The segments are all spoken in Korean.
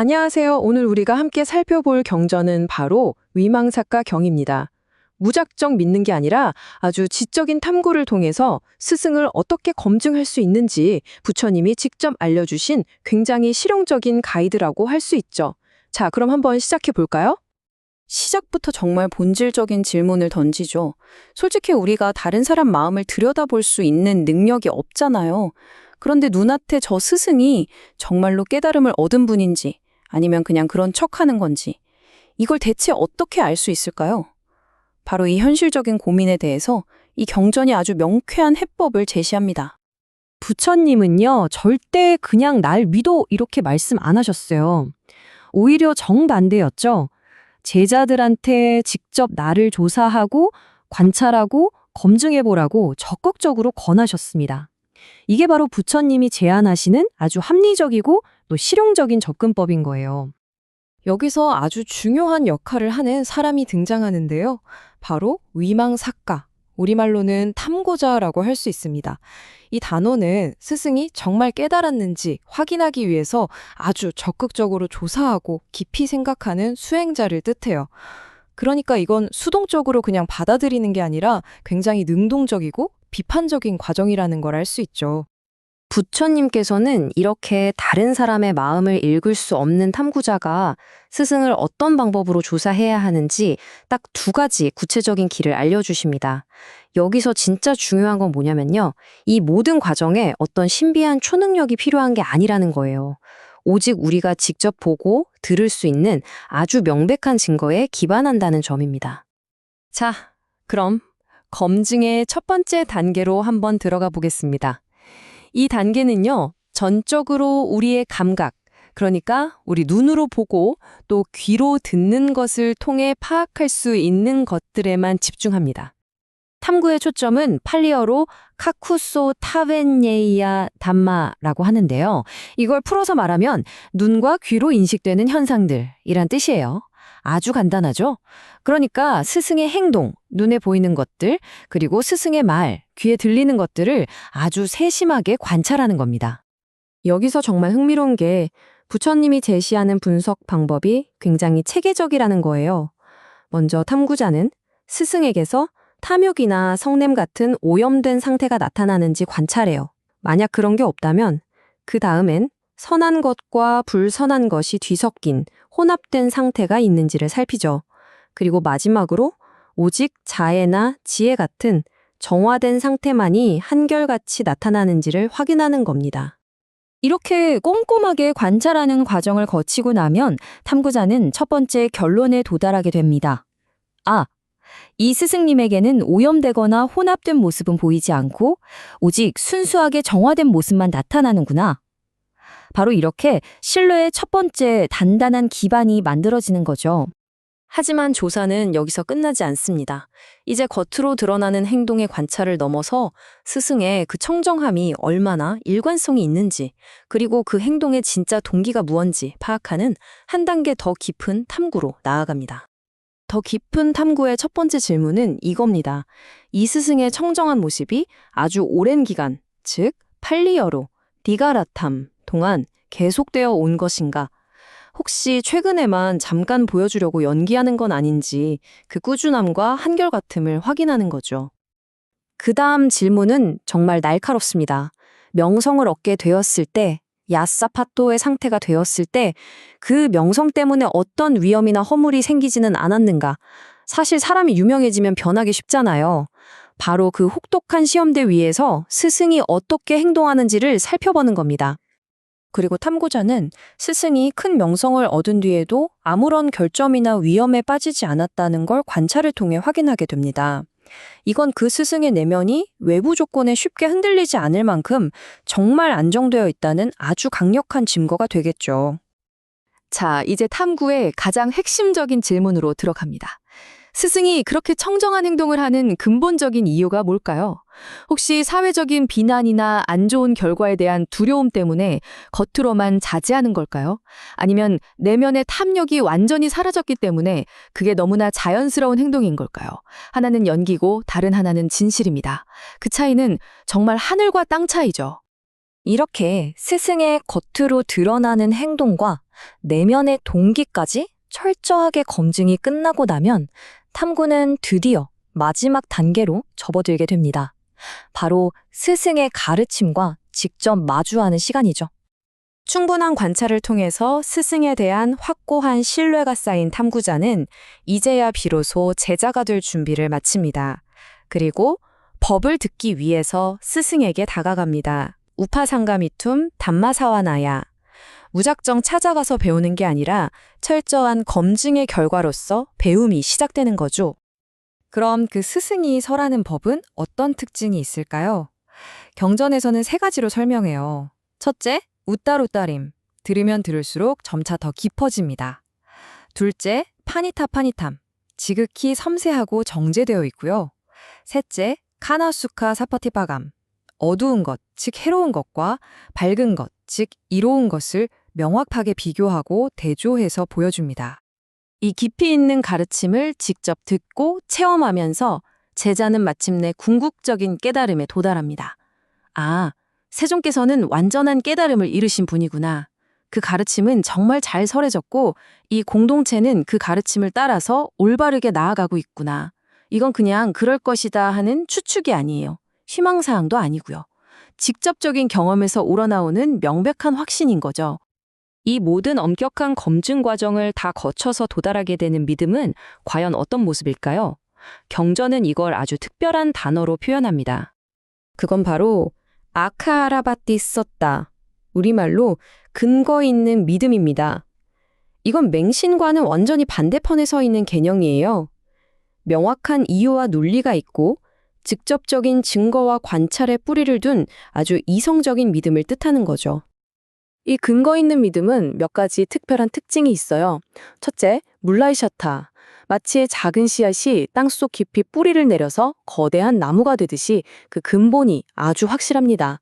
안녕하세요. 오늘 우리가 함께 살펴볼 경전은 바로 위망사과 경입니다. 무작정 믿는 게 아니라 아주 지적인 탐구를 통해서 스승을 어떻게 검증할 수 있는지 부처님이 직접 알려주신 굉장히 실용적인 가이드라고 할 수 있죠. 자, 그럼 한번 시작해 볼까요? 시작부터 정말 본질적인 질문을 던지죠. 솔직히 우리가 다른 사람 마음을 들여다볼 수 있는 능력이 없잖아요. 그런데 눈앞에 저 스승이 정말로 깨달음을 얻은 분인지 아니면 그냥 그런 척 하는 건지 이걸 대체 어떻게 알 수 있을까요? 바로 이 현실적인 고민에 대해서 이 경전이 아주 명쾌한 해법을 제시합니다. 부처님은요, 절대 그냥 날 믿어 이렇게 말씀 안 하셨어요. 오히려 정반대였죠. 제자들한테 직접 나를 조사하고 관찰하고 검증해보라고 적극적으로 권하셨습니다. 이게 바로 부처님이 제안하시는 아주 합리적이고 또 실용적인 접근법인 거예요. 여기서 아주 중요한 역할을 하는 사람이 등장하는데요. 바로 위망사과, 우리말로는 탐고자라고 할 수 있습니다. 이 단어는 스승이 정말 깨달았는지 확인하기 위해서 아주 적극적으로 조사하고 깊이 생각하는 수행자를 뜻해요. 그러니까 이건 수동적으로 그냥 받아들이는 게 아니라 굉장히 능동적이고 비판적인 과정이라는 걸 알 수 있죠. 부처님께서는 이렇게 다른 사람의 마음을 읽을 수 없는 탐구자가 스승을 어떤 방법으로 조사해야 하는지 딱 두 가지 구체적인 길을 알려주십니다. 여기서 진짜 중요한 건 뭐냐면요. 이 모든 과정에 어떤 신비한 초능력이 필요한 게 아니라는 거예요. 오직 우리가 직접 보고 들을 수 있는 아주 명백한 증거에 기반한다는 점입니다. 자, 그럼 검증의 첫 번째 단계로 한번 들어가 보겠습니다. 이 단계는요, 전적으로 우리의 감각, 그러니까 우리 눈으로 보고 또 귀로 듣는 것을 통해 파악할 수 있는 것들에만 집중합니다. 탐구의 초점은 팔리어로 카쿠소 타벤예이야 담마라고 하는데요. 이걸 풀어서 말하면 눈과 귀로 인식되는 현상들이란 뜻이에요. 아주 간단하죠? 그러니까 스승의 행동, 눈에 보이는 것들, 그리고 스승의 말, 귀에 들리는 것들을 아주 세심하게 관찰하는 겁니다. 여기서 정말 흥미로운 게 부처님이 제시하는 분석 방법이 굉장히 체계적이라는 거예요. 먼저 탐구자는 스승에게서 탐욕이나 성냄 같은 오염된 상태가 나타나는지 관찰해요. 만약 그런 게 없다면 그 다음엔 선한 것과 불선한 것이 뒤섞인 혼합된 상태가 있는지를 살피죠. 그리고 마지막으로 오직 자애나 지혜 같은 정화된 상태만이 한결같이 나타나는지를 확인하는 겁니다. 이렇게 꼼꼼하게 관찰하는 과정을 거치고 나면 탐구자는 첫 번째 결론에 도달하게 됩니다. 아, 이 스승님에게는 오염되거나 혼합된 모습은 보이지 않고 오직 순수하게 정화된 모습만 나타나는구나. 바로 이렇게 신뢰의 첫 번째 단단한 기반이 만들어지는 거죠. 하지만 조사는 여기서 끝나지 않습니다. 이제 겉으로 드러나는 행동의 관찰을 넘어서 스승의 그 청정함이 얼마나 일관성이 있는지, 그리고 그 행동의 진짜 동기가 무언지 파악하는 한 단계 더 깊은 탐구로 나아갑니다. 더 깊은 탐구의 첫 번째 질문은 이겁니다. 이 스승의 청정한 모습이 아주 오랜 기간, 즉, 팔리어로, 디가라탐 동안 계속되어 온 것인가? 혹시 최근에만 잠깐 보여주려고 연기하는 건 아닌지 그 꾸준함과 한결같음을 확인하는 거죠. 그 다음 질문은 정말 날카롭습니다. 명성을 얻게 되었을 때, 야사파토의 상태가 되었을 때, 그 명성 때문에 어떤 위험이나 허물이 생기지는 않았는가? 사실 사람이 유명해지면 변하기 쉽잖아요. 바로 그 혹독한 시험대 위에서 스승이 어떻게 행동하는지를 살펴보는 겁니다. 그리고 탐구자는 스승이 큰 명성을 얻은 뒤에도 아무런 결점이나 위험에 빠지지 않았다는 걸 관찰을 통해 확인하게 됩니다. 이건 그 스승의 내면이 외부 조건에 쉽게 흔들리지 않을 만큼 정말 안정되어 있다는 아주 강력한 증거가 되겠죠. 자, 이제 탐구의 가장 핵심적인 질문으로 들어갑니다. 스승이 그렇게 청정한 행동을 하는 근본적인 이유가 뭘까요? 혹시 사회적인 비난이나 안 좋은 결과에 대한 두려움 때문에 겉으로만 자제하는 걸까요? 아니면 내면의 탐욕이 완전히 사라졌기 때문에 그게 너무나 자연스러운 행동인 걸까요? 하나는 연기고 다른 하나는 진실입니다. 그 차이는 정말 하늘과 땅 차이죠. 이렇게 스승의 겉으로 드러나는 행동과 내면의 동기까지 철저하게 검증이 끝나고 나면 탐구는 드디어 마지막 단계로 접어들게 됩니다. 바로 스승의 가르침과 직접 마주하는 시간이죠. 충분한 관찰을 통해서 스승에 대한 확고한 신뢰가 쌓인 탐구자는 이제야 비로소 제자가 될 준비를 마칩니다. 그리고 법을 듣기 위해서 스승에게 다가갑니다. 우파상가 미툼 담마사와나야. 무작정 찾아가서 배우는 게 아니라 철저한 검증의 결과로서 배움이 시작되는 거죠. 그럼 그 스승이 설하는 법은 어떤 특징이 있을까요? 경전에서는 세 가지로 설명해요. 첫째, 웃다루따림. 들으면 들을수록 점차 더 깊어집니다. 둘째, 파니타 파니탐. 지극히 섬세하고 정제되어 있고요. 셋째, 카나수카 사파티파감. 어두운 것, 즉 해로운 것과 밝은 것, 즉 이로운 것을 명확하게 비교하고 대조해서 보여줍니다. 이 깊이 있는 가르침을 직접 듣고 체험하면서 제자는 마침내 궁극적인 깨달음에 도달합니다. 아, 세종께서는 완전한 깨달음을 이루신 분이구나. 그 가르침은 정말 잘 설해졌고 이 공동체는 그 가르침을 따라서 올바르게 나아가고 있구나. 이건 그냥 그럴 것이다 하는 추측이 아니에요. 희망사항도 아니고요. 직접적인 경험에서 우러나오는 명백한 확신인 거죠. 이 모든 엄격한 검증 과정을 다 거쳐서 도달하게 되는 믿음은 과연 어떤 모습일까요? 경전은 이걸 아주 특별한 단어로 표현합니다. 그건 바로 아카하라바티 썼다. 우리말로 근거 있는 믿음입니다. 이건 맹신과는 완전히 반대편에 서 있는 개념이에요. 명확한 이유와 논리가 있고 직접적인 증거와 관찰에 뿌리를 둔 아주 이성적인 믿음을 뜻하는 거죠. 이 근거 있는 믿음은 몇 가지 특별한 특징이 있어요. 첫째, 물라이샤타. 마치 작은 씨앗이 땅속 깊이 뿌리를 내려서 거대한 나무가 되듯이 그 근본이 아주 확실합니다.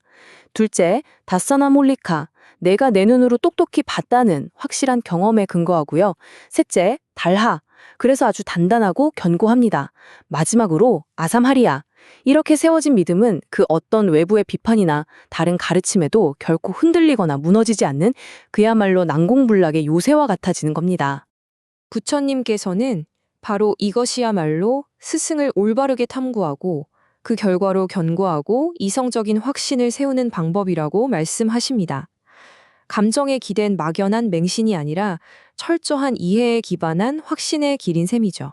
둘째, 다사나 몰리카. 내가 내 눈으로 똑똑히 봤다는 확실한 경험에 근거하고요. 셋째, 달하. 그래서 아주 단단하고 견고합니다. 마지막으로 아삼하리아. 이렇게 세워진 믿음은 그 어떤 외부의 비판이나 다른 가르침에도 결코 흔들리거나 무너지지 않는 그야말로 난공불락의 요새와 같아지는 겁니다. 부처님께서는 바로 이것이야말로 스승을 올바르게 탐구하고 그 결과로 견고하고 이성적인 확신을 세우는 방법이라고 말씀하십니다. 감정에 기댄 막연한 맹신이 아니라 철저한 이해에 기반한 확신의 길인 셈이죠.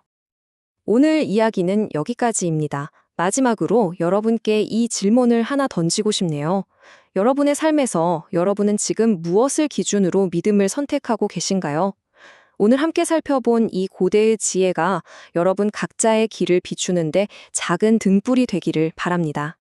오늘 이야기는 여기까지입니다. 마지막으로 여러분께 이 질문을 하나 던지고 싶네요. 여러분의 삶에서 여러분은 지금 무엇을 기준으로 믿음을 선택하고 계신가요? 오늘 함께 살펴본 이 고대의 지혜가 여러분 각자의 길을 비추는데 작은 등불이 되기를 바랍니다.